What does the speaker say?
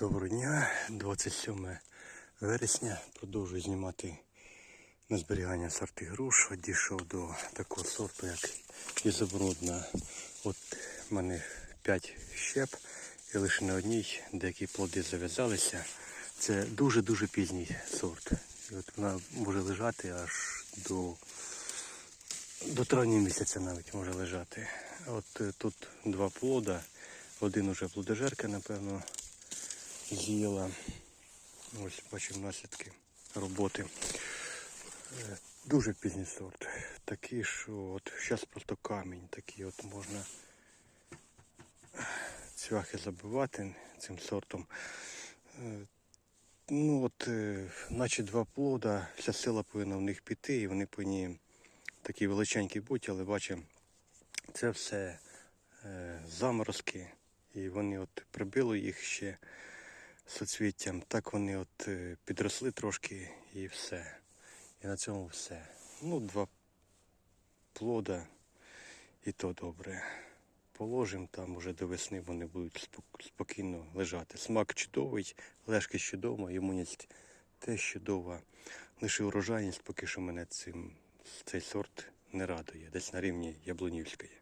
Доброго дня, 27 вересня. Продовжую знімати на зберігання сорти груш. От Дійшов до такого сорту, як ізобрудна. От в мене 5 щеп і лише на одній деякі плоди зав'язалися. Це дуже-дуже пізній сорт. І от вона може лежати аж до, до травня місяця навіть може лежати. От е, тут два плода. Один уже плодожерка, напевно, з'їла. Ось бачимо наслідки роботи. Е, Дуже пізній сорт. Такий, що от зараз просто камінь такий от можна цвяхи забивати цим сортом. Е, Ну от, е, наче два плода, вся сила повинна в них піти, і вони повинні такі величенькі бути, але бачимо, це все заморозки, і вони от прибили їх ще соцвіттям. Так вони от е, підросли трошки і все. І на цьому все. Ну, два плода, і то добре. Положимо там уже до весни, вони будуть спок- спокійно лежати. Смак чудовий, лежки чудова, імунність теж чудова. Лише урожайність поки що мене цим, цей сорт не радує, десь на рівні Яблунівської.